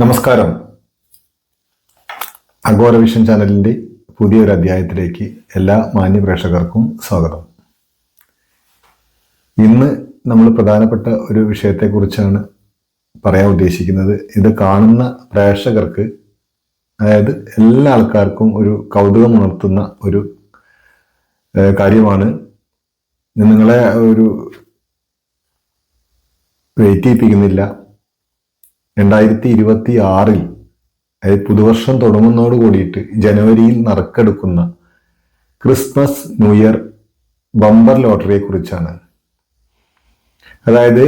നമസ്കാരം. Agora vision ചാനലിന്റെ പുതിയൊരു അധ്യായത്തിലേക്ക് എല്ലാ മാന്യ പ്രേക്ഷകർക്കും സ്വാഗതം. ഇന്ന് നമ്മൾ പ്രധാനപ്പെട്ട ഒരു വിഷയത്തെക്കുറിച്ചാണ് പറയാൻ ഉദ്ദേശിക്കുന്നത്. ഇത് കാണുന്ന പ്രേക്ഷകർക്ക് അതായത് എല്ലാ ആൾക്കാർക്കും ഒരു കൗതുകം ഉണർത്തുന്ന ഒരു കാര്യമാണ്. നിങ്ങളെ ഒരു വെയിറ്റ് ചെയ്യിപ്പിക്കുന്നില്ല. രണ്ടായിരത്തി ഇരുപത്തി ആറിൽ അതായത് പുതുവർഷം തുടങ്ങുന്നതോട് കൂടിയിട്ട് ജനുവരിയിൽ നറുക്കെടുക്കുന്ന ക്രിസ്മസ് ന്യൂ ഇയർ ബമ്പർ ലോട്ടറിയെ കുറിച്ചാണ് അതായത്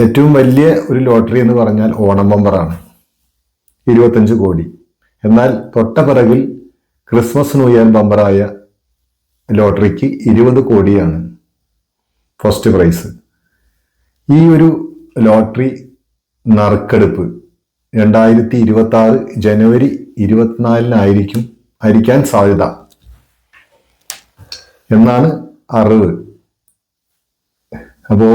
ഏറ്റവും വലിയ ഒരു ലോട്ടറി എന്ന് പറഞ്ഞാൽ ഓണം ബമ്പറാണ്. ഇരുപത്തഞ്ച് കോടി. എന്നാൽ തൊട്ട പിറകിൽ ക്രിസ്മസ് ന്യൂ ഇയർ ബമ്പറായ ലോട്ടറിക്ക് ഇരുപത് കോടിയാണ് ഫസ്റ്റ് പ്രൈസ്. ഈ ഒരു ലോട്ടറി നറുക്കെടുപ്പ് രണ്ടായിരത്തി ഇരുപത്തി ആറ് ജനുവരി ഇരുപത്തിനാലിനായിരിക്കും ആയിരിക്കാൻ സാധ്യത. എന്നാണ് അറിവ്. അപ്പോ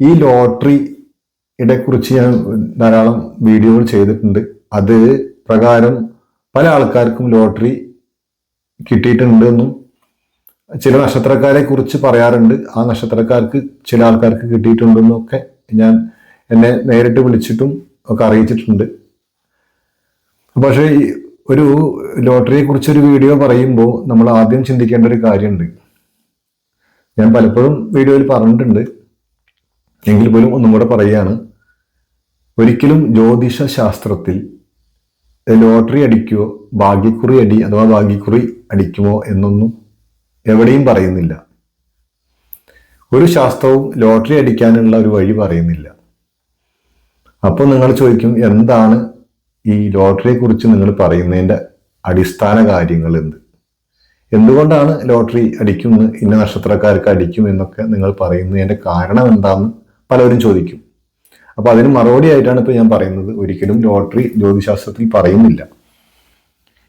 ഈ ലോട്ടറിയുടെ കുറിച്ച് ഞാൻ ധാരാളം വീഡിയോകൾ ചെയ്തിട്ടുണ്ട്. അത് പ്രകാരം പല ആൾക്കാർക്കും ലോട്ടറി കിട്ടിയിട്ടുണ്ട് എന്നും ചില നക്ഷത്രക്കാരെ കുറിച്ച് പറയാറുണ്ട്. ആ നക്ഷത്രക്കാർക്ക് ചില ആൾക്കാർക്ക് കിട്ടിയിട്ടുണ്ടെന്നും ഒക്കെ ഞാൻ എന്നെ നേരിട്ട് വിളിച്ചിട്ടും ഒക്കെ അറിയിച്ചിട്ടുണ്ട്. പക്ഷേ ഈ ഒരു ലോട്ടറിയെ കുറിച്ചൊരു വീഡിയോ പറയുമ്പോൾ നമ്മൾ ആദ്യം ചിന്തിക്കേണ്ട ഒരു കാര്യമുണ്ട്. ഞാൻ പലപ്പോഴും വീഡിയോയിൽ പറഞ്ഞിട്ടുണ്ട്. എങ്കിൽ പോലും ഒന്നും കൂടെ പറയുകയാണ്. ഒരിക്കലും ജ്യോതിഷ ശാസ്ത്രത്തിൽ ലോട്ടറി അടിക്കുമോ ഭാഗ്യക്കുറി അടി അഥവാ ഭാഗ്യക്കുറി അടിക്കുമോ എന്നൊന്നും എവിടെയും പറയുന്നില്ല. ഒരു ശാസ്ത്രവും ലോട്ടറി അടിക്കാനുള്ള ഒരു വഴി പറയുന്നില്ല. അപ്പോൾ നിങ്ങൾ ചോദിക്കും എന്താണ് ഈ ലോട്ടറിയെ കുറിച്ച് നിങ്ങൾ പറയുന്നതിന്റെ അടിസ്ഥാന കാര്യങ്ങൾ എന്ത്? എന്തുകൊണ്ടാണ് ലോട്ടറി അടിക്കുന്നത് ഇന്ന നക്ഷത്രക്കാർക്ക് അടിക്കും എന്നൊക്കെ നിങ്ങൾ പറയുന്നതിന്റെ കാരണം എന്താണെന്ന് പലരും ചോദിക്കും. അപ്പോൾ അതിന് മറുപടി ആയിട്ടാണ് ഇപ്പോൾ ഞാൻ പറയുന്നത്. ഒരിക്കലും ലോട്ടറി ജ്യോതിശാസ്ത്രത്തിൽ പറയുന്നില്ല.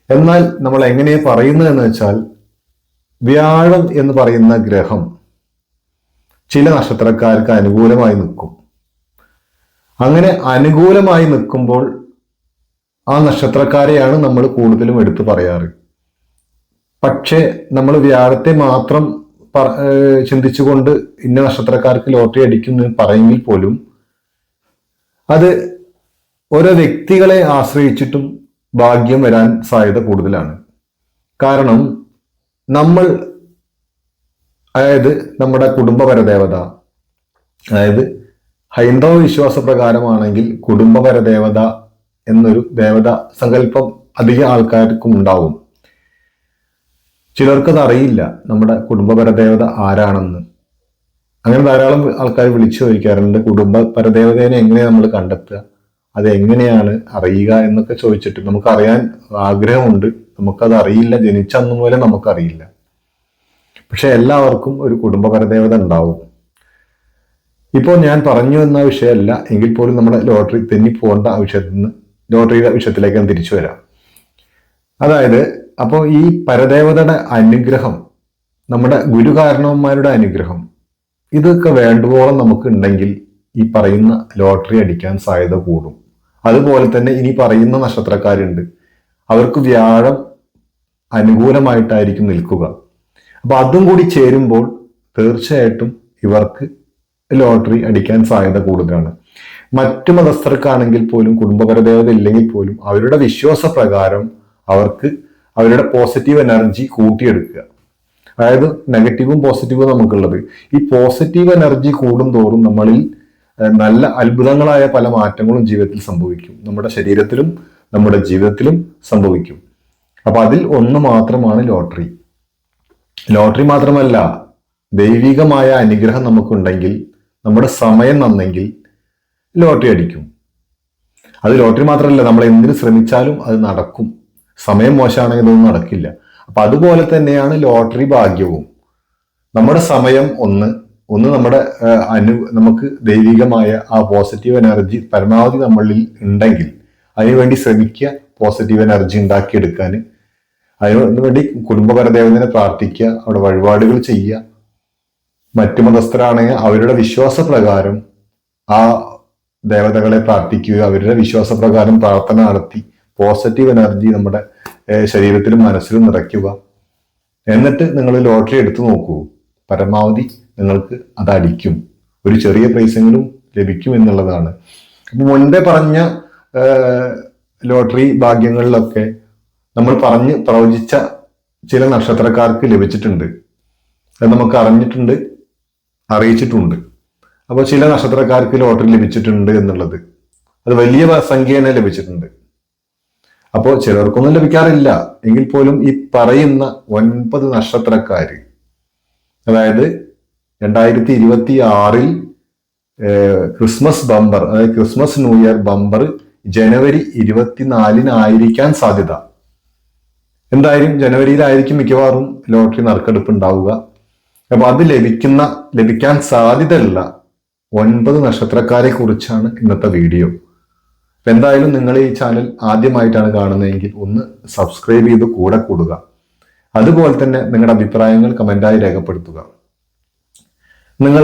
എന്നാൽ നമ്മൾ എങ്ങനെയാണ് പറയുന്നത് എന്ന് വെച്ചാൽ വ്യാഴം എന്ന് പറയുന്ന ഗ്രഹം ചില നക്ഷത്രക്കാർക്ക് അനുകൂലമായി നിൽക്കും. അങ്ങനെ അനുകൂലമായി നിൽക്കുമ്പോൾ ആ നക്ഷത്രക്കാരെയാണ് നമ്മൾ കൂടുതലും എടുത്തു പറയാറ്. പക്ഷേ നമ്മൾ വ്യാഴത്തെ മാത്രം ചിന്തിച്ചുകൊണ്ട് ഇന്ന നക്ഷത്രക്കാർക്ക് ലോട്ടറി അടിക്കുന്നു പറയുമെങ്കിൽ പോലും അത് ഓരോ വ്യക്തികളെ ആശ്രയിച്ചിട്ടും ഭാഗ്യം വരാൻ സാധ്യത കൂടുതലാണ്. കാരണം നമ്മൾ അതായത് നമ്മുടെ കുടുംബപരദേവത അതായത് ഹൈന്ദവ വിശ്വാസ പ്രകാരമാണെങ്കിൽ കുടുംബപരദേവത എന്നൊരു ദേവത സങ്കല്പം അധിക ആൾക്കാർക്കും ഉണ്ടാവും. ചിലർക്കത് അറിയില്ല നമ്മുടെ കുടുംബപരദേവത ആരാണെന്ന്. അങ്ങനെ ധാരാളം ആൾക്കാർ വിളിച്ചു ചോദിക്കാറുണ്ട് കുടുംബ പരദേവതേനെ എങ്ങനെയാണ് നമ്മൾ കണ്ടെത്തുക? അത് എങ്ങനെയാണ് അറിയുക എന്നൊക്കെ ചോദിച്ചിട്ട് നമുക്കറിയാൻ ആഗ്രഹമുണ്ട്. നമുക്കത് അറിയില്ല ജനിച്ച അന്ന് നമുക്കറിയില്ല. പക്ഷെ എല്ലാവർക്കും ഒരു കുടുംബ പരദേവത ഉണ്ടാവും. ഇപ്പോൾ ഞാൻ പറഞ്ഞു എന്ന വിഷയമല്ല എങ്കിൽ പോലും നമ്മുടെ ലോട്ടറി തെന്നി പോകേണ്ട ആവശ്യത്തിൽ നിന്ന് ലോട്ടറിയുടെ വിഷയത്തിലേക്ക് ഞാൻ തിരിച്ചു വരാം. അതായത് അപ്പോൾ ഈ പരദേവതയുടെ അനുഗ്രഹം നമ്മുടെ ഗുരുകാരണവന്മാരുടെ അനുഗ്രഹം ഇതൊക്കെ വേണ്ടുവോളം നമുക്ക് ഉണ്ടെങ്കിൽ ഈ പറയുന്ന ലോട്ടറി അടിക്കാൻ സാധ്യത കൂടും. അതുപോലെ തന്നെ ഇനി പറയുന്ന നക്ഷത്രക്കാരുണ്ട്. അവർക്ക് വ്യാഴം അനുകൂലമായിട്ടായിരിക്കും നിൽക്കുക. അപ്പൊ അതും കൂടി ചേരുമ്പോൾ തീർച്ചയായിട്ടും ഇവർക്ക് ലോട്ടറി അടിക്കാൻ സാധ്യത കൂടുതലാണ്. മറ്റു മതസ്ഥർക്കാണെങ്കിൽ പോലും കുടുംബപരദേവത ഇല്ലെങ്കിൽ പോലും അവരുടെ വിശ്വാസ പ്രകാരം അവർക്ക് അവരുടെ പോസിറ്റീവ് എനർജി കൂട്ടിയെടുക്കുക. അതായത് നെഗറ്റീവും പോസിറ്റീവും നമുക്കുള്ളത്. ഈ പോസിറ്റീവ് എനർജി കൂടും തോറും നമ്മളിൽ നല്ല അത്ഭുതങ്ങളായ പല മാറ്റങ്ങളും ജീവിതത്തിൽ സംഭവിക്കും. നമ്മുടെ ശരീരത്തിലും നമ്മുടെ ജീവിതത്തിലും സംഭവിക്കും. അപ്പൊ അതിൽ ഒന്ന് മാത്രമാണ് ലോട്ടറി. ലോട്ടറി മാത്രമല്ല ദൈവികമായ അനുഗ്രഹം നമുക്കുണ്ടെങ്കിൽ നമ്മുടെ സമയം നന്നെങ്കിൽ ലോട്ടറി അടിക്കും. അത് ലോട്ടറി മാത്രമല്ല നമ്മൾ എന്തിനു ശ്രമിച്ചാലും അത് നടക്കും. സമയം മോശമാണെങ്കിൽ ഒന്നും നടക്കില്ല. അപ്പൊ അതുപോലെ തന്നെയാണ് ലോട്ടറി ഭാഗ്യവും. നമ്മുടെ സമയം ഒന്ന് ഒന്ന് നമ്മുടെ അനു നമുക്ക് ദൈവികമായ ആ പോസിറ്റീവ് എനർജി പരമാവധി നമ്മളിൽ ഉണ്ടെങ്കിൽ അതിനുവേണ്ടി ശ്രമിക്കുക പോസിറ്റീവ് എനർജി ഉണ്ടാക്കിയെടുക്കാൻ. അതിനു വേണ്ടി കുടുംബപരദേവതനെ പ്രാർത്ഥിക്കുക അവിടെ വഴിപാടുകൾ ചെയ്യുക. മറ്റു മതസ്ഥരാണെങ്കിൽ അവരുടെ വിശ്വാസപ്രകാരം ആ ദേവതകളെ പ്രാർത്ഥിക്കുക അവരുടെ വിശ്വാസപ്രകാരം പ്രാർത്ഥന നടത്തി പോസിറ്റീവ് എനർജി നമ്മുടെ ശരീരത്തിലും മനസ്സിലും നിറയ്ക്കുക. എന്നിട്ട് നിങ്ങൾ ലോട്ടറി എടുത്തു നോക്കൂ. പരമാവധി നിങ്ങൾക്ക് അത് അടിക്കും. ഒരു ചെറിയ പ്രൈസെങ്കിലും ലഭിക്കും എന്നുള്ളതാണ്. മുൻപേ പറഞ്ഞ ലോട്ടറി ഭാഗ്യങ്ങളിലൊക്കെ നമ്മൾ പറഞ്ഞ് പ്രവചിച്ച ചില നക്ഷത്രക്കാർക്ക് ലഭിച്ചിട്ടുണ്ട്. അത് നമുക്ക് അറിഞ്ഞിട്ടുണ്ട് അറിയിച്ചിട്ടുണ്ട്. അപ്പോൾ ചില നക്ഷത്രക്കാർക്ക് ലോട്ടറി ലഭിച്ചിട്ടുണ്ട് എന്നുള്ളത്. അത് വലിയ സംഖ്യ തന്നെ ലഭിച്ചിട്ടുണ്ട്. അപ്പോൾ ചിലർക്കൊന്നും ലഭിക്കാറില്ല. എങ്കിൽ പോലും ഈ പറയുന്ന ഒൻപത് നക്ഷത്രക്കാർ അതായത് രണ്ടായിരത്തി ഇരുപത്തി ആറിൽ ക്രിസ്മസ് ബമ്പർ അതായത് ക്രിസ്മസ് ന്യൂ ഇയർ ബമ്പർ ജനുവരി ഇരുപത്തിനാലിനായിരിക്കാൻ സാധ്യത. എന്തായാലും ജനുവരിയിലായിരിക്കും മിക്കവാറും ലോട്ടറി നറുക്കെടുപ്പ് ഉണ്ടാവുക അപ്പൊ അത് ലഭിക്കുന്ന ലഭിക്കാൻ സാധ്യതയുള്ള ഒൻപത് നക്ഷത്രക്കാരെ കുറിച്ചാണ് ഇന്നത്തെ വീഡിയോ. അപ്പൊ എന്തായാലും നിങ്ങൾ ഈ ചാനൽ ആദ്യമായിട്ടാണ് കാണുന്നതെങ്കിൽ ഒന്ന് സബ്സ്ക്രൈബ് ചെയ്ത് കൂടെ കൂടുക. അതുപോലെ തന്നെ നിങ്ങളുടെ അഭിപ്രായങ്ങൾ കമന്റായി രേഖപ്പെടുത്തുക. നിങ്ങൾ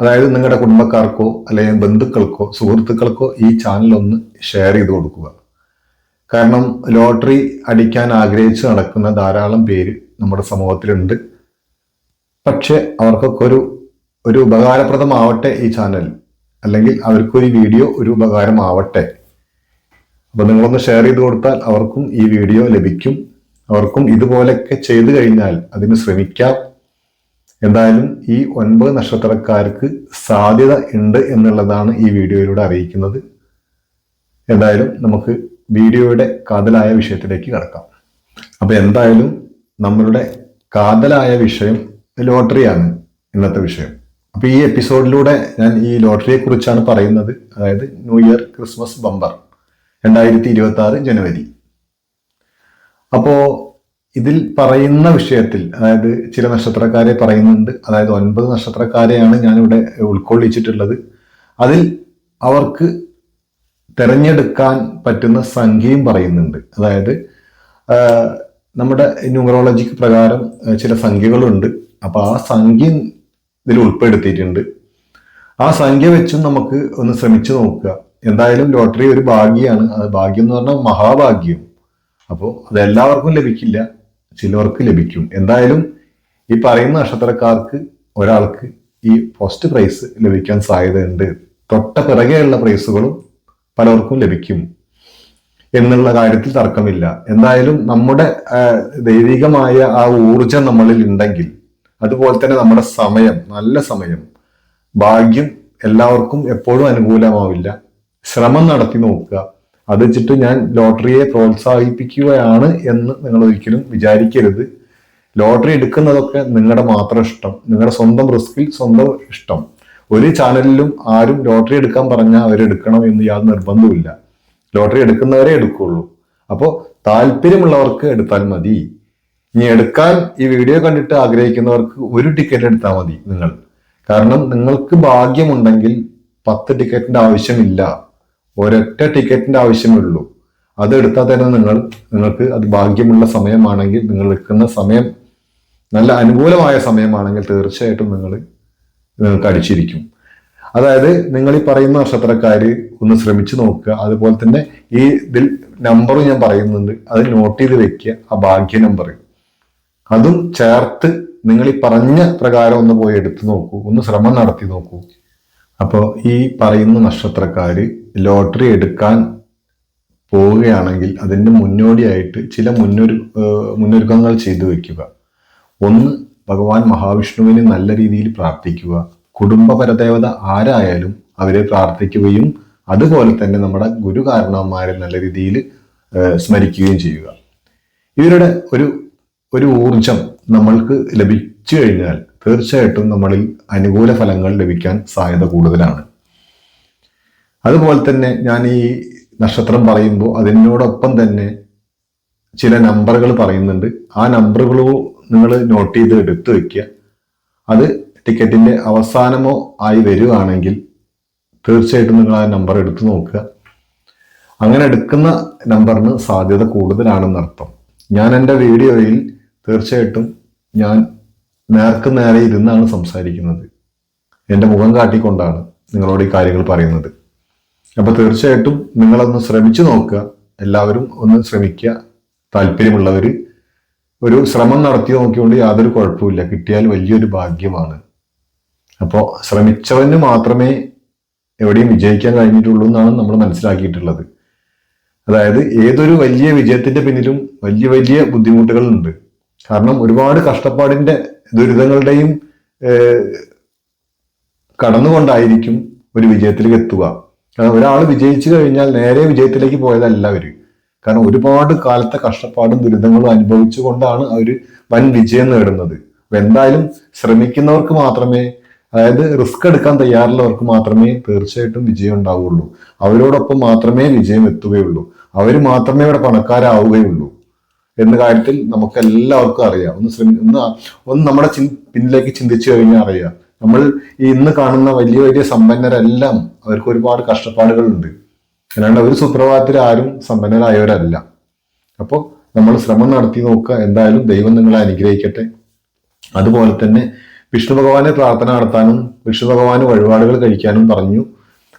അതായത് നിങ്ങളുടെ കുടുംബക്കാർക്കോ അല്ലെങ്കിൽ ബന്ധുക്കൾക്കോ സുഹൃത്തുക്കൾക്കോ ഈ ചാനൽ ഒന്ന് ഷെയർ ചെയ്ത് കൊടുക്കുക. കാരണം ലോട്ടറി അടിക്കാൻ ആഗ്രഹിച്ച് നടക്കുന്ന ധാരാളം പേര് നമ്മുടെ സമൂഹത്തിലുണ്ട്. പക്ഷെ അവർക്കൊക്കെ ഒരു ഒരു ഉപകാരപ്രദമാവട്ടെ ഈ ചാനൽ. അല്ലെങ്കിൽ അവർക്കൊരു വീഡിയോ ഒരു ഉപകാരമാവട്ടെ. അപ്പൊ നിങ്ങളൊന്ന് ഷെയർ ചെയ്ത് കൊടുത്താൽ അവർക്കും ഈ വീഡിയോ ലഭിക്കും. അവർക്കും ഇതുപോലൊക്കെ ചെയ്തു കഴിഞ്ഞാൽ അതിന് ശ്രമിക്കാം. എന്തായാലും ഈ ഒൻപത് നക്ഷത്രക്കാർക്ക് സാധ്യത ഉണ്ട് എന്നുള്ളതാണ് ഈ വീഡിയോയിലൂടെ അറിയിക്കുന്നത്. എന്തായാലും നമുക്ക് വീഡിയോയുടെ കാതലായ വിഷയത്തിലേക്ക് കടക്കാം. അപ്പോൾ എന്തായാലും നമ്മളുടെ കാതലായ വിഷയം ലോട്ടറിയാണ് ഇന്നത്തെ വിഷയം. അപ്പോൾ ഈ എപ്പിസോഡിലൂടെ ഞാൻ ഈ ലോട്ടറിയെ കുറിച്ചാണ് പറയുന്നത്. അതായത് ന്യൂ ഇയർ ക്രിസ്മസ് ബമ്പർ രണ്ടായിരത്തി ഇരുപത്തി ആറ് ജനുവരി. അപ്പോൾ ഇതിൽ പറയുന്ന വിഷയത്തിൽ അതായത് ചില നക്ഷത്രക്കാരെ പറയുന്നുണ്ട്. അതായത് ഒൻപത് നക്ഷത്രക്കാരെയാണ് ഞാനിവിടെ ഉൾക്കൊള്ളിച്ചിട്ടുള്ളത്. അതിൽ അവർക്ക് തിരഞ്ഞെടുക്കാൻ പറ്റുന്ന സംഖ്യയും പറയുന്നുണ്ട്. അതായത് നമ്മുടെ ന്യൂമറോളജിക്ക് പ്രകാരം ചില സംഖ്യകളുണ്ട്. അപ്പോൾ ആ സംഖ്യ ഇതിൽ ഉൾപ്പെടുത്തിയിട്ടുണ്ട്. ആ സംഖ്യ വെച്ചും നമുക്ക് ഒന്ന് ശ്രമിച്ചു നോക്കുക. എന്തായാലും ലോട്ടറി ഒരു ഭാഗ്യമാണ് അത് ഭാഗ്യം എന്ന് പറഞ്ഞാൽ മഹാഭാഗ്യം. അപ്പോൾ അത് എല്ലാവർക്കും ലഭിക്കില്ല. ചിലവർക്ക് ലഭിക്കും. എന്തായാലും ഈ പറയുന്ന നക്ഷത്രക്കാർക്ക് ഒരാൾക്ക് ഈ ഫസ്റ്റ് പ്രൈസ് ലഭിക്കാൻ സാധ്യതയുണ്ട്. തൊട്ട പിറകെയുള്ള പ്രൈസുകളും പലർക്കും ലഭിക്കും എന്നുള്ള കാര്യത്തിൽ തർക്കമില്ല. എന്തായാലും നമ്മുടെ ദൈവികമായ ആ ഊർജം നമ്മളിൽ ഉണ്ടെങ്കിൽ അതുപോലെ തന്നെ നമ്മുടെ സമയം നല്ല സമയം ഭാഗ്യം എല്ലാവർക്കും എപ്പോഴും അനുകൂലമാവില്ല. ശ്രമം നടത്തി നോക്കുക. അത് വെച്ചിട്ട് ഞാൻ ലോട്ടറിയെ പ്രോത്സാഹിപ്പിക്കുകയാണ് എന്ന് നിങ്ങൾ ഒരിക്കലും വിചാരിക്കരുത്. ലോട്ടറി എടുക്കുന്നതൊക്കെ നിങ്ങളുടെ മാത്രം ഇഷ്ടം. നിങ്ങളുടെ സ്വന്തം റിസ്കിൽ സ്വന്തം ഇഷ്ടം. ഒരു ചാനലിലും ആരും ലോട്ടറി എടുക്കാൻ പറഞ്ഞാൽ അവരെടുക്കണം എന്ന് യാതൊരു നിർബന്ധവുമില്ല ലോട്ടറി എടുക്കുന്നവരെ എടുക്കുള്ളൂ. അപ്പോൾ താല്പര്യമുള്ളവർക്ക് എടുത്താൽ മതി. ഇനി എടുക്കാൻ ഈ വീഡിയോ കണ്ടിട്ട് ആഗ്രഹിക്കുന്നവർക്ക് ഒരു ടിക്കറ്റ് എടുത്താൽ മതി നിങ്ങൾ. കാരണം നിങ്ങൾക്ക് ഭാഗ്യമുണ്ടെങ്കിൽ പത്ത് ടിക്കറ്റിന്റെ ആവശ്യമില്ല. ഒരൊറ്റ ടിക്കറ്റിന്റെ ആവശ്യമുള്ളൂ അത് എടുത്താൽ തന്നെ നിങ്ങൾ നിങ്ങൾക്ക് അത് ഭാഗ്യമുള്ള സമയമാണെങ്കിൽ നിങ്ങൾ എടുക്കുന്ന സമയം നല്ല അനുകൂലമായ സമയമാണെങ്കിൽ തീർച്ചയായിട്ടും നിങ്ങൾ നിങ്ങൾക്ക് അടിച്ചിരിക്കും അതായത് നിങ്ങൾ ഈ പറയുന്ന നക്ഷത്രക്കാര് ഒന്ന് ശ്രമിച്ചു നോക്കുക. അതുപോലെ തന്നെ ഈ ഇതിൽ നമ്പർ ഞാൻ പറയുന്നുണ്ട്. അത് നോട്ട് ചെയ്ത് വെക്കുക ആ ഭാഗ്യ നമ്പർ അതും ചേർത്ത് നിങ്ങൾ ഈ പറഞ്ഞ പ്രകാരം ഒന്ന് പോയി എടുത്തു നോക്കൂ. ഒന്ന് ശ്രമം നടത്തി നോക്കൂ. അപ്പോൾ ഈ പറയുന്ന നക്ഷത്രക്കാർ ലോട്ടറി എടുക്കാൻ പോവുകയാണെങ്കിൽ അതിന്റെ മുന്നോടിയായിട്ട് ചില മുന്നൊരു മുന്നൊരുക്കങ്ങൾ ചെയ്തു വയ്ക്കുക ഒന്ന് ഭഗവാൻ മഹാവിഷ്ണുവിനെ നല്ല രീതിയിൽ പ്രാർത്ഥിക്കുക. കുടുംബ പരദേവത ആരായാലും അവരെ പ്രാർത്ഥിക്കുകയും അതുപോലെ തന്നെ നമ്മുടെ ഗുരു കാരണവന്മാരെ നല്ല രീതിയിൽ സ്മരിക്കുകയും ചെയ്യുക. ഇവരുടെ ഒരു ഒരു ഊർജം നമ്മൾക്ക് ലഭിച്ചു കഴിഞ്ഞാൽ തീർച്ചയായിട്ടും നമ്മളിൽ അനുകൂല ഫലങ്ങൾ ലഭിക്കാൻ സാധ്യത കൂടുതലാണ്. അതുപോലെ തന്നെ ഞാൻ ഈ നക്ഷത്രം പറയുമ്പോൾ അതിനോടൊപ്പം തന്നെ ചില നമ്പറുകൾ പറയുന്നുണ്ട്. ആ നമ്പറുകളോ നിങ്ങൾ നോട്ട് ചെയ്ത് എടുത്തു വയ്ക്കുക അത് ടിക്കറ്റിന്റെ അവസാനമോ ആയി വരികയാണെങ്കിൽ തീർച്ചയായിട്ടും നിങ്ങൾ ആ നമ്പർ എടുത്തു നോക്കുക. അങ്ങനെ എടുക്കുന്ന നമ്പറിന് സാധ്യത കൂടുതലാണെന്നർത്ഥം ഞാൻ എന്റെ വീഡിയോയിൽ തീർച്ചയായിട്ടും ഞാൻ നേർക്ക് നേരെ ഇരുന്നാണ് സംസാരിക്കുന്നത്. എന്റെ മുഖം കാട്ടിക്കൊണ്ടാണ് നിങ്ങളോട് ഈ കാര്യങ്ങൾ പറയുന്നത്. അപ്പം തീർച്ചയായിട്ടും നിങ്ങളൊന്ന് ശ്രമിച്ചു നോക്കുക. എല്ലാവരും ഒന്ന് ശ്രമിക്കുക. താല്പര്യമുള്ളവർ ഒരു ശ്രമം നടത്തി നോക്കിക്കൊണ്ട് യാതൊരു കുഴപ്പമില്ല കിട്ടിയാൽ വലിയൊരു ഭാഗ്യമാണ്. അപ്പോൾ ശ്രമിച്ചവന് മാത്രമേ എവിടെയും വിജയിക്കാൻ കഴിഞ്ഞിട്ടുള്ളൂ എന്നാണ് നമ്മൾ മനസ്സിലാക്കിയിട്ടുള്ളത്. അതായത് ഏതൊരു വലിയ വിജയത്തിന്റെ പിന്നിലും വലിയ വലിയ ബുദ്ധിമുട്ടുകളുണ്ട്. കാരണം ഒരുപാട് കഷ്ടപ്പാടിന്റെ ദുരിതങ്ങളുടെയും കടന്നുകൊണ്ടായിരിക്കും ഒരു വിജയത്തിലേക്ക് എത്തുക. കാരണം ഒരാൾ വിജയിച്ചു കഴിഞ്ഞാൽ നേരെ വിജയത്തിലേക്ക് പോയതല്ല അവർ. കാരണം ഒരുപാട് കാലത്തെ കഷ്ടപ്പാടും ദുരിതങ്ങളും അനുഭവിച്ചുകൊണ്ടാണ് അവർ വൻ വിജയം നേടുന്നത്. എന്തായാലും ശ്രമിക്കുന്നവർക്ക് മാത്രമേ അതായത് റിസ്ക് എടുക്കാൻ തയ്യാറുള്ളവർക്ക് മാത്രമേ തീർച്ചയായിട്ടും വിജയം ഉണ്ടാവുകയുള്ളൂ. അവരോടൊപ്പം മാത്രമേ വിജയം എത്തുകയുള്ളൂ. അവർ മാത്രമേ ഇവിടെ പണക്കാരാവുകയുള്ളൂ എന്ന കാര്യത്തിൽ നമുക്ക് എല്ലാവർക്കും അറിയാം. ഒന്ന് ശ്രമി ഒന്ന് ഒന്ന് നമ്മുടെ ചിൻ പിന്നിലേക്ക് ചിന്തിച്ചു കഴിഞ്ഞാൽ അറിയാം. നമ്മൾ ഇന്ന് കാണുന്ന വലിയ വലിയ സമ്പന്നരെല്ലാം അവർക്ക് ഒരുപാട് കഷ്ടപ്പാടുകളുണ്ട്. അല്ലാണ്ട് ഒരു സുപ്രഭാതത്തിൽ ആരും സമ്പന്നരായവരല്ല. അപ്പോൾ നമ്മൾ ശ്രമം നടത്തി നോക്കുക. എന്തായാലും ദൈവം നിങ്ങളെ അനുഗ്രഹിക്കട്ടെ. അതുപോലെ തന്നെ വിഷ്ണു ഭഗവാനെ പ്രാർത്ഥന നടത്താനും വിഷ്ണു ഭഗവാന് വഴിപാടുകൾ കഴിക്കാനും പറഞ്ഞു.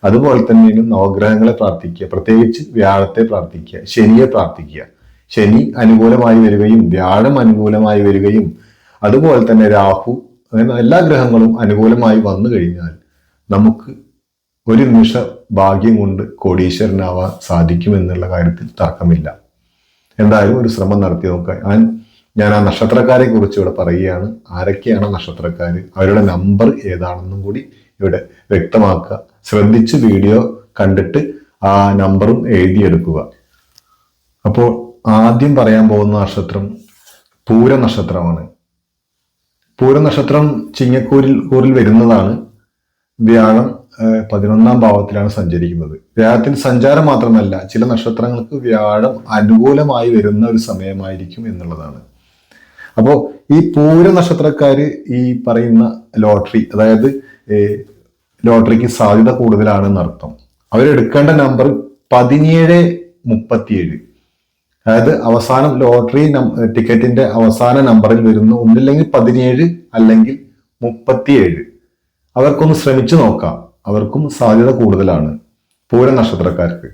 അതുപോലെ തന്നെ നവഗ്രഹങ്ങളെ പ്രാർത്ഥിക്കുക. പ്രത്യേകിച്ച് വ്യാഴത്തെ പ്രാർത്ഥിക്കുക. ശനിയെ പ്രാർത്ഥിക്കുക. ശനി അനുകൂലമായി വരികയും വ്യാഴം അനുകൂലമായി വരികയും അതുപോലെ തന്നെ രാഹു അങ്ങനെ എല്ലാ ഗ്രഹങ്ങളും അനുകൂലമായി വന്നു കഴിഞ്ഞാൽ നമുക്ക് ഒരു നിമിഷ ഭാഗ്യം കൊണ്ട് കോടീശ്വരനാവാൻ സാധിക്കുമെന്നുള്ള കാര്യത്തിൽ തർക്കമില്ല. എന്തായാലും ഒരു ശ്രമം നടത്തി നോക്കാം ഞാൻ ഞാൻ ആ നക്ഷത്രക്കാരെ കുറിച്ച് ഇവിടെ പറയുകയാണ്. ആരൊക്കെയാണ് നക്ഷത്രക്കാർ അവരുടെ നമ്പർ ഏതാണെന്നും കൂടി ഇവിടെ വ്യക്തമാക്കുക. ശ്രദ്ധിച്ച് വീഡിയോ കണ്ടിട്ട് ആ നമ്പറും എഴുതിയെടുക്കുക. അപ്പോൾ ആദ്യം പറയാൻ പോകുന്ന നക്ഷത്രം പൂര നക്ഷത്രമാണ് പൂര നക്ഷത്രം ചിങ്ങക്കൂരിൽ കൂറിൽ വരുന്നതാണ്. വ്യാഴം പതിനൊന്നാം ഭാവത്തിലാണ് സഞ്ചരിക്കുന്നത്. വ്യാഴത്തിന് സഞ്ചാരം മാത്രമല്ല ചില നക്ഷത്രങ്ങൾക്ക് വ്യാഴം അനുകൂലമായി വരുന്ന ഒരു സമയമായിരിക്കും എന്നുള്ളതാണ്. അപ്പോൾ ഈ പൂര നക്ഷത്രക്കാർ ഈ പറയുന്ന ലോട്ടറി അതായത് ലോട്ടറിക്ക് സാധ്യത കൂടുതലാണെന്ന് അർത്ഥം. അവരെടുക്കേണ്ട നമ്പർ പതിനേഴ് മുപ്പത്തിയേഴ്. അതായത് അവസാനം ലോട്ടറി ടിക്കറ്റിന്റെ അവസാന നമ്പറിൽ വരുന്ന ഒന്നില്ലെങ്കിൽ പതിനേഴ് അല്ലെങ്കിൽ മുപ്പത്തിയേഴ്. അവർക്കൊന്ന് ശ്രമിച്ചു നോക്കാം. അവർക്കും സാധ്യത കൂടുതലാണ് പൂര നക്ഷത്രക്കാർക്ക്.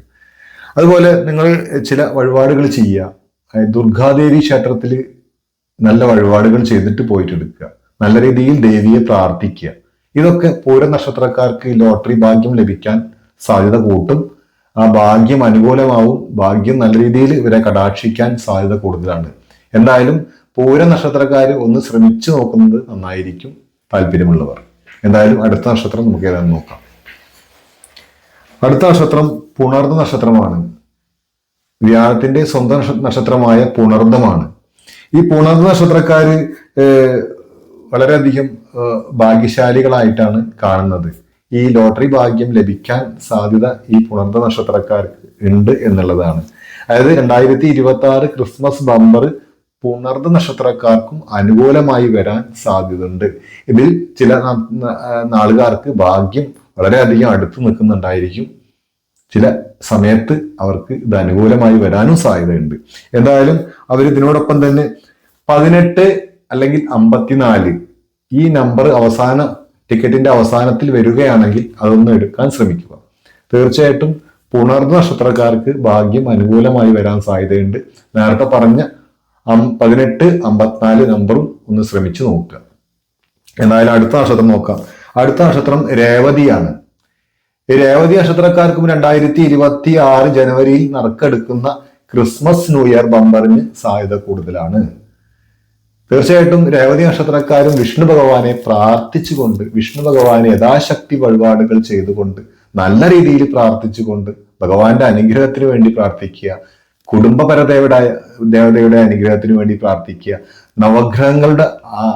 അതുപോലെ നിങ്ങൾ ചില വഴിപാടുകൾ ചെയ്യുക. ദുർഗാദേവി ക്ഷേത്രത്തിൽ നല്ല വഴിപാടുകൾ ചെയ്തിട്ട് പോയിട്ടെടുക്കുക. നല്ല രീതിയിൽ ദേവിയെ പ്രാർത്ഥിക്കുക. ഇതൊക്കെ പൂര നക്ഷത്രക്കാർക്ക് ലോട്ടറി ഭാഗ്യം ലഭിക്കാൻ സാധ്യത കൂട്ടും. ആ ഭാഗ്യം അനുകൂലമാവും. ഭാഗ്യം നല്ല രീതിയിൽ ഇവരെ കടാക്ഷിക്കാൻ സാധ്യത കൂടുതലാണ്. എന്തായാലും പൂര നക്ഷത്രക്കാർ ഒന്ന് ശ്രമിച്ചു നോക്കുന്നത് നന്നായിരിക്കും. താല്പര്യമുള്ളവർ. എന്തായാലും അടുത്ത നക്ഷത്രം നമുക്ക് ഏതാണെന്ന് നോക്കാം. അടുത്ത നക്ഷത്രം പുണർന്ന നക്ഷത്രമാണ്. വ്യാഴത്തിന്റെ സ്വന്തം നക്ഷത്രമായ പുണർദമാണ് ഈ പുണർന്ന നക്ഷത്രക്കാര് വളരെയധികം ഭാഗ്യശാലികളായിട്ടാണ് കാണുന്നത്. ഈ ലോട്ടറി ഭാഗ്യം ലഭിക്കാൻ സാധ്യത ഈ പുണർന്ന നക്ഷത്രക്കാർക്ക് ഉണ്ട് എന്നുള്ളതാണ്. അതായത് രണ്ടായിരത്തി ഇരുപത്തി ആറ് ക്രിസ്മസ് ബമ്പർ പുണർന്ന നക്ഷത്രക്കാർക്കും അനുകൂലമായി വരാൻ സാധ്യതയുണ്ട്. ഇതിൽ ചില നാളുകാർക്ക് ഭാഗ്യം വളരെയധികം അടുത്ത് നിൽക്കുന്നുണ്ടായിരിക്കും. ചില സമയത്ത് അവർക്ക് ഇത് അനുകൂലമായി വരാനും സാധ്യതയുണ്ട്. എന്തായാലും അവർ ഇതിനോടൊപ്പം തന്നെ പതിനെട്ട് അല്ലെങ്കിൽ അമ്പത്തിനാല് ഈ നമ്പർ അവസാന ടിക്കറ്റിന്റെ അവസാനത്തിൽ വരികയാണെങ്കിൽ അതൊന്ന് എടുക്കാൻ ശ്രമിക്കുക. തീർച്ചയായിട്ടും പുണർന്ന നക്ഷത്രക്കാർക്ക് ഭാഗ്യം അനുകൂലമായി വരാൻ സാധ്യതയുണ്ട്. നേരത്തെ പറഞ്ഞ പതിനെട്ട് അമ്പത്തിനാല് നമ്പറും ഒന്ന് ശ്രമിച്ചു നോക്കുക. എന്തായാലും അടുത്ത നക്ഷത്രം നോക്കാം. അടുത്ത നക്ഷത്രം രേവതിയാണ്. രേവതി നക്ഷത്രക്കാർക്കും രണ്ടായിരത്തി ഇരുപത്തി ആറ് ജനുവരിയിൽ നറുക്കെടുക്കുന്ന ക്രിസ്മസ് ന്യൂ ഇയർ ബമ്പറിന് സാധ്യത കൂടുതലാണ്. തീർച്ചയായിട്ടും രേവതി നക്ഷത്രക്കാരും വിഷ്ണു ഭഗവാനെ പ്രാർത്ഥിച്ചുകൊണ്ട് വിഷ്ണു ഭഗവാനെ യഥാശക്തി വഴിപാടുകൾ ചെയ്തുകൊണ്ട് നല്ല രീതിയിൽ പ്രാർത്ഥിച്ചുകൊണ്ട് ഭഗവാന്റെ അനുഗ്രഹത്തിന് വേണ്ടി പ്രാർത്ഥിക്കുക കുടുംബപരദേവയുടെ ദേവതയുടെ അനുഗ്രഹത്തിന് വേണ്ടി പ്രാർത്ഥിക്കുക. നവഗ്രഹങ്ങളുടെ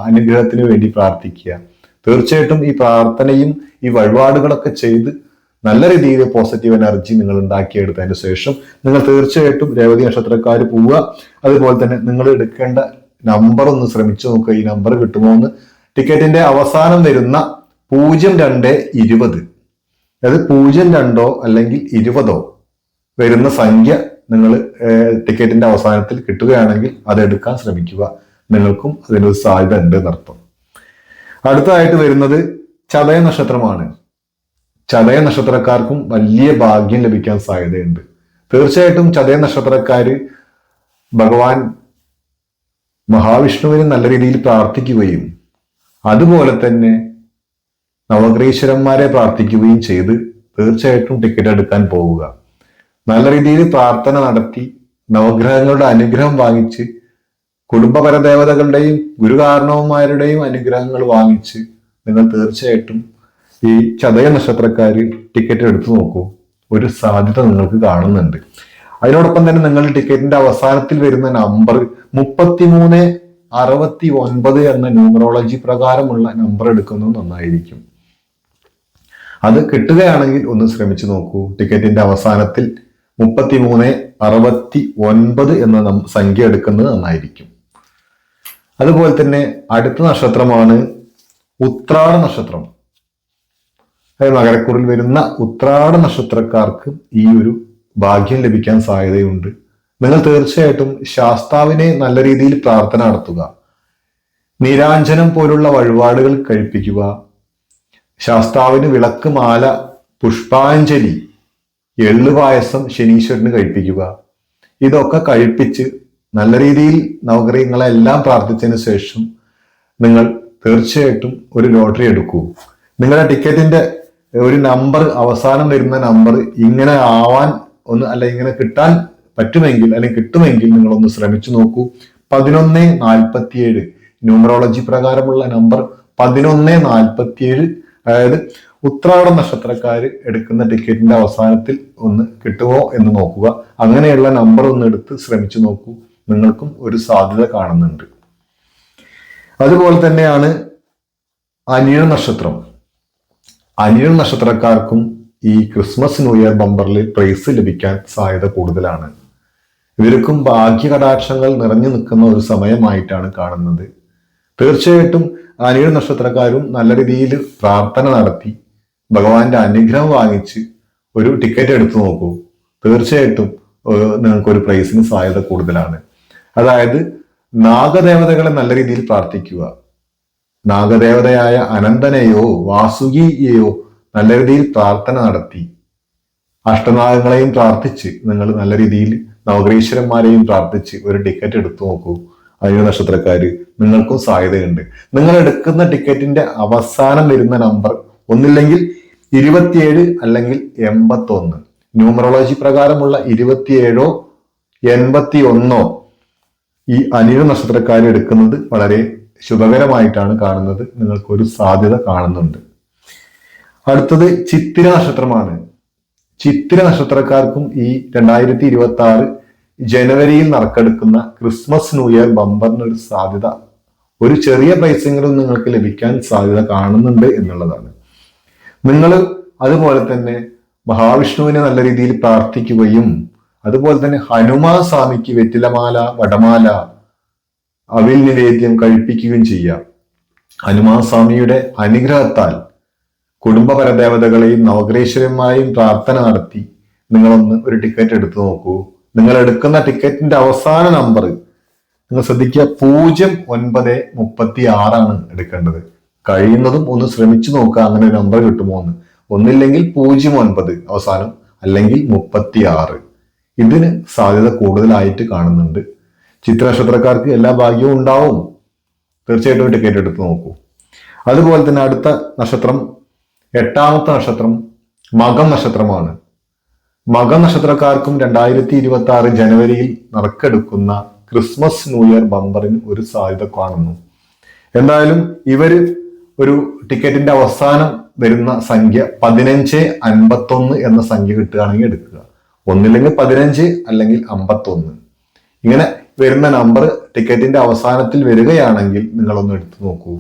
അനുഗ്രഹത്തിന് വേണ്ടി പ്രാർത്ഥിക്കുക. തീർച്ചയായിട്ടും ഈ പ്രാർത്ഥനയും ഈ വഴിപാടുകളൊക്കെ ചെയ്ത് നല്ല രീതിയിൽ പോസിറ്റീവ് എനർജി നിങ്ങൾ ഉണ്ടാക്കിയെടുത്തതിന് ശേഷം നിങ്ങൾ തീർച്ചയായിട്ടും രേവതി നക്ഷത്രക്കാർ പോവുക. അതുപോലെ തന്നെ നിങ്ങൾ എടുക്കേണ്ട നമ്പർ ഒന്ന് ശ്രമിച്ചു നോക്കുക. ഈ നമ്പർ കിട്ടുമോ എന്ന്. ടിക്കറ്റിന്റെ അവസാനം വരുന്ന പൂജ്യം രണ്ട് ഇരുപത്. അതായത് പൂജ്യം രണ്ടോ അല്ലെങ്കിൽ ഇരുപതോ വരുന്ന സംഖ്യ നിങ്ങൾ ടിക്കറ്റിന്റെ അവസാനത്തിൽ കിട്ടുകയാണെങ്കിൽ അത് എടുക്കാൻ ശ്രമിക്കുക. നിങ്ങൾക്കും അതിനൊരു സാധ്യത ഉണ്ട് എന്നർത്ഥം അടുത്തതായിട്ട് വരുന്നത് ചതയ നക്ഷത്രമാണ്. ചതയ നക്ഷത്രക്കാർക്കും വലിയ ഭാഗ്യം ലഭിക്കാൻ സാധ്യതയുണ്ട്. തീർച്ചയായിട്ടും ചതയ നക്ഷത്രക്കാർ ഭഗവാൻ മഹാവിഷ്ണുവിന് നല്ല രീതിയിൽ പ്രാർത്ഥിക്കുകയും അതുപോലെ തന്നെ നവഗ്രഹീശ്വരന്മാരെ പ്രാർത്ഥിക്കുകയും ചെയ്ത് തീർച്ചയായിട്ടും ടിക്കറ്റ് എടുക്കാൻ പോവുക. നല്ല രീതിയിൽ പ്രാർത്ഥന നടത്തി നവഗ്രഹങ്ങളുടെ അനുഗ്രഹം വാങ്ങിച്ച് കുടുംബ ദേവതകളുടെയും ഗുരുകാരണവന്മാരുടെയും അനുഗ്രഹങ്ങൾ വാങ്ങിച്ച് നിങ്ങൾ തീർച്ചയായിട്ടും ഈ ചതയ നക്ഷത്രക്കാർ ടിക്കറ്റ് എടുത്തു നോക്കൂ. ഒരു സാധ്യത നിങ്ങൾക്ക് കാണുന്നുണ്ട്. അതിനോടൊപ്പം തന്നെ നിങ്ങൾ ടിക്കറ്റിന്റെ അവസാനത്തിൽ വരുന്ന നമ്പർ മുപ്പത്തിമൂന്ന് അറുപത്തി ഒൻപത് എന്ന ന്യൂമറോളജി പ്രകാരമുള്ള നമ്പർ എടുക്കുന്നത് നന്നായിരിക്കും. അത് കിട്ടുകയാണെങ്കിൽ ഒന്ന് ശ്രമിച്ചു നോക്കൂ. ടിക്കറ്റിന്റെ അവസാനത്തിൽ മുപ്പത്തിമൂന്ന് അറുപത്തി ഒൻപത് എന്ന സംഖ്യ എടുക്കുന്നത് നന്നായിരിക്കും. അതുപോലെ തന്നെ അടുത്ത നക്ഷത്രമാണ് ഉത്രാട നക്ഷത്രം. അതായത് മകരക്കുറിൽ വരുന്ന ഉത്രാട നക്ഷത്രക്കാർക്ക് ഈ ഒരു ഭാഗ്യം ലഭിക്കാൻ സാധ്യതയുണ്ട്. നിങ്ങൾ തീർച്ചയായിട്ടും ശാസ്താവിനെ നല്ല രീതിയിൽ പ്രാർത്ഥന നടത്തുക. നിരാഞ്ജനം പോലുള്ള വഴിപാടുകൾ കഴിപ്പിക്കുക. ശാസ്താവിന് വിളക്ക് മാല പുഷ്പാഞ്ജലി എള്ളു പായസം ശനീശ്വരന് കഴിപ്പിക്കുക. ഇതൊക്കെ കഴിപ്പിച്ച് നല്ല രീതിയിൽ നവഗ്രഹങ്ങളെല്ലാം പ്രാർത്ഥിച്ചതിന് ശേഷം നിങ്ങൾ തീർച്ചയായിട്ടും ഒരു ലോട്ടറി എടുക്കൂ. നിങ്ങളുടെ ടിക്കറ്റിന്റെ ഒരു നമ്പർ അവസാനം വരുന്ന നമ്പർ ഇങ്ങനെ ആവാൻ ഒന്ന് അല്ല ഇങ്ങനെ കിട്ടാൻ പറ്റുമെങ്കിൽ അല്ലെങ്കിൽ കിട്ടുമെങ്കിൽ നിങ്ങളൊന്ന് ശ്രമിച്ചു നോക്കൂ. പതിനൊന്ന് നാൽപ്പത്തിയേഴ്. ന്യൂമറോളജി പ്രകാരമുള്ള നമ്പർ പതിനൊന്ന് നാൽപ്പത്തിയേഴ്. അതായത് ഉത്രാട നക്ഷത്രക്കാർ എടുക്കുന്ന ടിക്കറ്റിന്റെ അവസാനത്തിൽ ഒന്ന് കിട്ടുമോ എന്ന് നോക്കുക. അങ്ങനെയുള്ള നമ്പർ ഒന്ന് എടുത്ത് ശ്രമിച്ചു നോക്കൂ. നിങ്ങൾക്കും ഒരു സാധ്യത കാണുന്നുണ്ട്. അതുപോലെ തന്നെയാണ് അനിഴ നക്ഷത്രം. അനിഴ നക്ഷത്രക്കാർക്കും ഈ ക്രിസ്മസ് ന്യൂ ഇയർ ബമ്പറിൽ പ്രൈസ് ലഭിക്കാൻ സാധ്യത കൂടുതലാണ്. ഇവർക്കും ഭാഗ്യ ഭാഗ്യകടാക്ഷങ്ങൾ നിറഞ്ഞു നിൽക്കുന്ന ഒരു സമയമായിട്ടാണ് കാണുന്നത്. തീർച്ചയായിട്ടും അനിഴ നക്ഷത്രക്കാരും നല്ല രീതിയിൽ പ്രാർത്ഥന നടത്തി ഭഗവാന്റെ അനുഗ്രഹം വാങ്ങിച്ച് ഒരു ടിക്കറ്റ് എടുത്തു നോക്കൂ. തീർച്ചയായിട്ടും നിങ്ങൾക്ക് ഒരു പ്രൈസിന് സാധ്യത കൂടുതലാണ്. അതായത് നാഗദേവതകളെ നല്ല രീതിയിൽ പ്രാർത്ഥിക്കുക. നാഗദേവതയായ അനന്തനെയോ വാസുകിയെയോ നല്ല രീതിയിൽ പ്രാർത്ഥന നടത്തി. അഷ്ടനാഗങ്ങളെയും പ്രാർത്ഥിച്ച് നിങ്ങൾ നല്ല രീതിയിൽ നവഗ്രഹീശ്വരന്മാരെയും പ്രാർത്ഥിച്ച് ഒരു ടിക്കറ്റ് എടുത്തു നോക്കൂ. അയ്യോ നക്ഷത്രക്കാര് നിങ്ങൾക്കും സാധ്യതയുണ്ട്. നിങ്ങൾ എടുക്കുന്ന ടിക്കറ്റിന്റെ അവസാനം വരുന്ന നമ്പർ ഒന്നില്ലെങ്കിൽ ഇരുപത്തിയേഴ് അല്ലെങ്കിൽ എൺപത്തി ഒന്ന് ന്യൂമറോളജി പ്രകാരമുള്ള ഇരുപത്തിയേഴോ എൺപത്തി ഒന്നോ ഈ അനിഴ നക്ഷത്രക്കാർ എടുക്കുന്നത് വളരെ ശുഭകരമായിട്ടാണ് കാണുന്നത്. നിങ്ങൾക്ക് ഒരു സാധ്യത കാണുന്നുണ്ട്. അടുത്തത് ചിത്തിര നക്ഷത്രമാണ്. ചിത്തിര നക്ഷത്രക്കാർക്കും ഈ രണ്ടായിരത്തി ഇരുപത്തി ആറ് ജനുവരിയിൽ നറുക്കെടുക്കുന്ന ക്രിസ്മസ് ന്യൂ ഇയർ ബമ്പറിന് സാധ്യത ഒരു ചെറിയ പ്രൈസെങ്കിലും നിങ്ങൾക്ക് ലഭിക്കാൻ സാധ്യത കാണുന്നുണ്ട് എന്നുള്ളതാണ്. നിങ്ങൾ അതുപോലെ തന്നെ മഹാവിഷ്ണുവിനെ നല്ല രീതിയിൽ പ്രാർത്ഥിക്കുകയും അതുപോലെ തന്നെ ഹനുമാൻ സ്വാമിക്ക് വെറ്റിലമാല വടമാല അവിൽ നിവേദ്യം കഴിപ്പിക്കുകയും ചെയ്യാം. ഹനുമാൻ സ്വാമിയുടെ അനുഗ്രഹത്താൽ കുടുംബ പരദേവതകളെയും നവഗ്രഹേശ്വരന്മാരെയും പ്രാർത്ഥന നടത്തി നിങ്ങളൊന്ന് ഒരു ടിക്കറ്റ് എടുത്തു നോക്കൂ. നിങ്ങൾ എടുക്കുന്ന ടിക്കറ്റിന്റെ അവസാന നമ്പർ നിങ്ങൾ ശ്രദ്ധിക്കുക പൂജ്യം ഒൻപത് മുപ്പത്തി ആറാണ് എടുക്കേണ്ടത്. കഴിയുന്നതും ഒന്ന് ശ്രമിച്ചു നോക്കുക. അങ്ങനെ ഒരു നമ്പർ കിട്ടുമോ എന്ന്. ഒന്നില്ലെങ്കിൽ പൂജ്യം ഒൻപത് അവസാനം അല്ലെങ്കിൽ മുപ്പത്തി ആറ് ഇതിന് സാധ്യത കൂടുതലായിട്ട് കാണുന്നുണ്ട്. ചിത്ര നക്ഷത്രക്കാർക്ക് എല്ലാ ഭാഗ്യവും ഉണ്ടാവും. തീർച്ചയായിട്ടും ടിക്കറ്റ് എടുത്ത് നോക്കൂ. അതുപോലെ തന്നെ അടുത്ത നക്ഷത്രം എട്ടാമത്തെ നക്ഷത്രം മകം നക്ഷത്രമാണ്. മകം നക്ഷത്രക്കാർക്കും രണ്ടായിരത്തി ഇരുപത്തി ആറ് ജനുവരിയിൽ നറുക്കെടുക്കുന്ന ക്രിസ്മസ് ന്യൂ ഇയർ ബമ്പറിന് ഒരു സാധ്യത കാണുന്നു. എന്തായാലും ഇവർ ഒരു ടിക്കറ്റിന്റെ അവസാനം വരുന്ന സംഖ്യ പതിനഞ്ച് അൻപത്തൊന്ന് എന്ന സംഖ്യ കിട്ടുകയാണെങ്കിൽ എടുക്കുക. ഒന്നില്ലെങ്കിൽ പതിനഞ്ച് അല്ലെങ്കിൽ അമ്പത്തൊന്ന്. ഇങ്ങനെ വരുന്ന നമ്പർ ടിക്കറ്റിന്റെ അവസാനത്തിൽ വരികയാണെങ്കിൽ നിങ്ങളൊന്ന് എടുത്തു നോക്കൂ.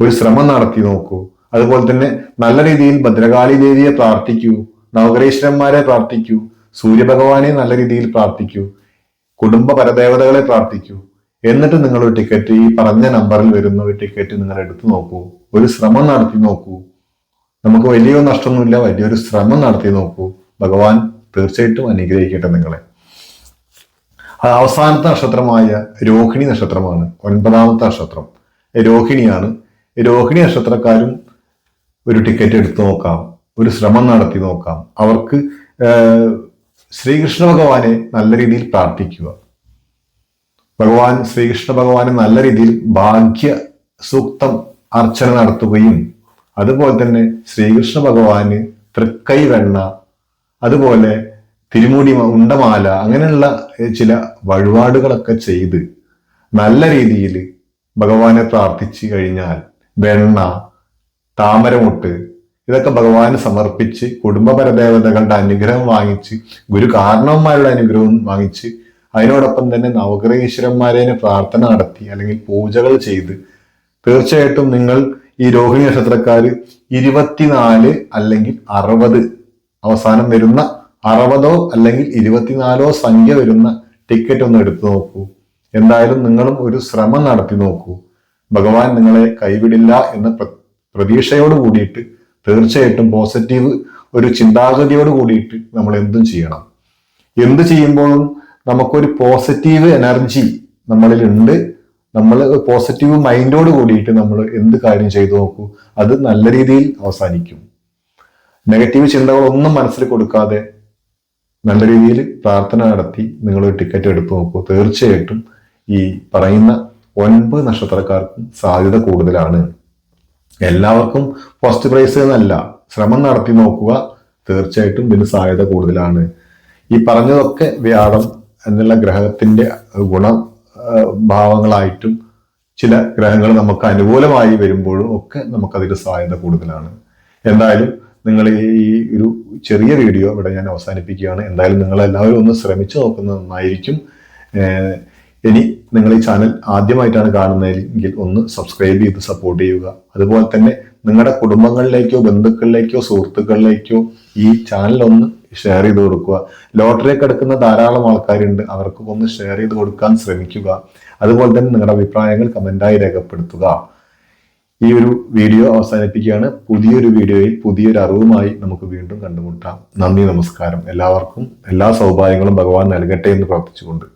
ഒരു ശ്രമം നടത്തി നോക്കൂ. അതുപോലെ തന്നെ നല്ല രീതിയിൽ ഭദ്രകാളി ദേവിയെ പ്രാർത്ഥിക്കൂ. നവഗ്രഹേശ്വരന്മാരെ പ്രാർത്ഥിക്കൂ. സൂര്യഭഗവാനെ നല്ല രീതിയിൽ പ്രാർത്ഥിക്കൂ. കുടുംബ പരദേവതകളെ പ്രാർത്ഥിക്കൂ. എന്നിട്ട് നിങ്ങൾ ഒരു ടിക്കറ്റ് ഈ പറഞ്ഞ നമ്പറിൽ വരുന്ന ഒരു ടിക്കറ്റ് നിങ്ങൾ എടുത്തു നോക്കൂ. ഒരു ശ്രമം നടത്തി നോക്കൂ. നമുക്ക് വലിയ നഷ്ടമൊന്നുമില്ല. വലിയൊരു ശ്രമം നടത്തി നോക്കൂ. ഭഗവാൻ തീർച്ചയായിട്ടും അനുഗ്രഹിക്കട്ടെ നിങ്ങളെ. അവസാനത്തെ നക്ഷത്രമായ രോഹിണി നക്ഷത്രമാണ്. ഒൻപതാമത്തെ നക്ഷത്രം. രോഹിണിയാണ്. രോഹിണി നക്ഷത്രക്കാരും ഒരു ടിക്കറ്റ് എടുത്തു നോക്കാം. ഒരു ശ്രമം നടത്തി നോക്കാം. അവർക്ക് ശ്രീകൃഷ്ണ ഭഗവാനെ നല്ല രീതിയിൽ പ്രാർത്ഥിക്കുക. ഭഗവാൻ ശ്രീകൃഷ്ണ ഭഗവാന് നല്ല രീതിയിൽ ഭാഗ്യ സൂക്തം അർച്ചന നടത്തുകയും അതുപോലെ തന്നെ ശ്രീകൃഷ്ണ ഭഗവാന് തൃക്കൈ വെണ്ണ അതുപോലെ തിരുമുടി ഉണ്ടമാല അങ്ങനെയുള്ള ചില വഴിപാടുകളൊക്കെ ചെയ്ത് നല്ല രീതിയിൽ ഭഗവാനെ പ്രാർത്ഥിച്ചു കഴിഞ്ഞാൽ വെണ്ണ താമരമുട്ട് ഇതൊക്കെ ഭഗവാന് സമർപ്പിച്ച് കുടുംബപരദേവതകളുടെ അനുഗ്രഹം വാങ്ങിച്ച് ഗുരു കാരണവന്മാരുടെ അനുഗ്രഹം വാങ്ങിച്ച് അതിനോടൊപ്പം തന്നെ നവഗ്രഹീശ്വരന്മാരെ പ്രാർത്ഥന നടത്തി അല്ലെങ്കിൽ പൂജകൾ ചെയ്ത് തീർച്ചയായിട്ടും നിങ്ങൾ ഈ രോഹിണി നക്ഷത്രക്കാർ ഇരുപത്തിനാല് അല്ലെങ്കിൽ അറുപത് അവസാനം വരുന്ന അറുപതോ അല്ലെങ്കിൽ ഇരുപത്തിനാലോ സംഖ്യ വരുന്ന ടിക്കറ്റ് ഒന്ന് എടുത്തു നോക്കൂ. എന്തായാലും നിങ്ങളും ഒരു ശ്രമം നടത്തി നോക്കൂ. ഭഗവാൻ നിങ്ങളെ കൈവിടില്ല എന്ന പ്ര- പ്രതീക്ഷയോട് കൂടിയിട്ട് തീർച്ചയായിട്ടും പോസിറ്റീവ് ഒരു ചിന്താഗതിയോട് കൂടിയിട്ട് നമ്മൾ എന്തും ചെയ്യണം. എന്ത് ചെയ്യുമ്പോഴും നമുക്കൊരു പോസിറ്റീവ് എനർജി നമ്മളിൽ ഉണ്ട് നമ്മൾ പോസിറ്റീവ് മൈൻഡോട് കൂടിയിട്ട് നമ്മൾ എന്ത് കാര്യം ചെയ്തു നോക്കൂ. അത് നല്ല രീതിയിൽ അവസാനിക്കും. നെഗറ്റീവ് ചിന്തകളൊന്നും മനസ്സിൽ കൊടുക്കാതെ നല്ല രീതിയിൽ പ്രാർത്ഥന നടത്തി നിങ്ങൾ ടിക്കറ്റ് എടുത്ത് നോക്കൂ. തീർച്ചയായിട്ടും ഈ പറയുന്ന ഒൻപത് നക്ഷത്രക്കാർക്കും സാധ്യത കൂടുതലാണ്. എല്ലാവർക്കും ഫസ്റ്റ് പ്രൈസ് എന്നല്ല ശ്രമം നടത്തി നോക്കുക. തീർച്ചയായിട്ടും ഇതിന് സാധ്യത കൂടുതലാണ്. ഈ പറഞ്ഞതൊക്കെ വ്യാഴം എന്നുള്ള ഗ്രഹത്തിന്റെ ഗുണ ഭാവങ്ങളായിട്ടും ചില ഗ്രഹങ്ങൾ നമുക്ക് അനുകൂലമായി വരുമ്പോഴും ഒക്കെ നമുക്കതിന്റെ സാധ്യത കൂടുതലാണ്. എന്തായാലും നിങ്ങൾ ഈ ഒരു ചെറിയ വീഡിയോ ഇവിടെ ഞാൻ അവസാനിപ്പിക്കുകയാണ്. എന്തായാലും നിങ്ങൾ എല്ലാവരും ഒന്ന് ശ്രമിച്ചു നോക്കുന്നത് നന്നായിരിക്കും. ഇനി നിങ്ങൾ ഈ ചാനൽ ആദ്യമായിട്ടാണ് കാണുന്നതെങ്കിൽ ഒന്ന് സബ്സ്ക്രൈബ് ചെയ്ത് സപ്പോർട്ട് ചെയ്യുക. അതുപോലെ തന്നെ നിങ്ങളുടെ കുടുംബങ്ങളിലേക്കോ ബന്ധുക്കളിലേക്കോ സുഹൃത്തുക്കളിലേക്കോ ഈ ചാനൽ ഒന്ന് ഷെയർ ചെയ്ത് കൊടുക്കുക. ലോട്ടറിയൊക്കെ എടുക്കുന്ന ധാരാളം ആൾക്കാരുണ്ട്. അവർക്ക് ഒന്ന് ഷെയർ ചെയ്ത് കൊടുക്കാൻ ശ്രമിക്കുക. അതുപോലെ തന്നെ നിങ്ങളുടെ അഭിപ്രായങ്ങൾ കമന്റായി രേഖപ്പെടുത്തുക. ഈ ഒരു വീഡിയോ അവസാനിപ്പിക്കുകയാണ്. പുതിയൊരു വീഡിയോയിൽ പുതിയൊരു അറിവുമായി നമുക്ക് വീണ്ടും കണ്ടുമുട്ടാം. നന്ദി നമസ്കാരം. എല്ലാവർക്കും എല്ലാ സൗഭാഗ്യങ്ങളും ഭഗവാൻ നൽകട്ടെ എന്ന് പ്രാർത്ഥിച്ചുകൊണ്ട്.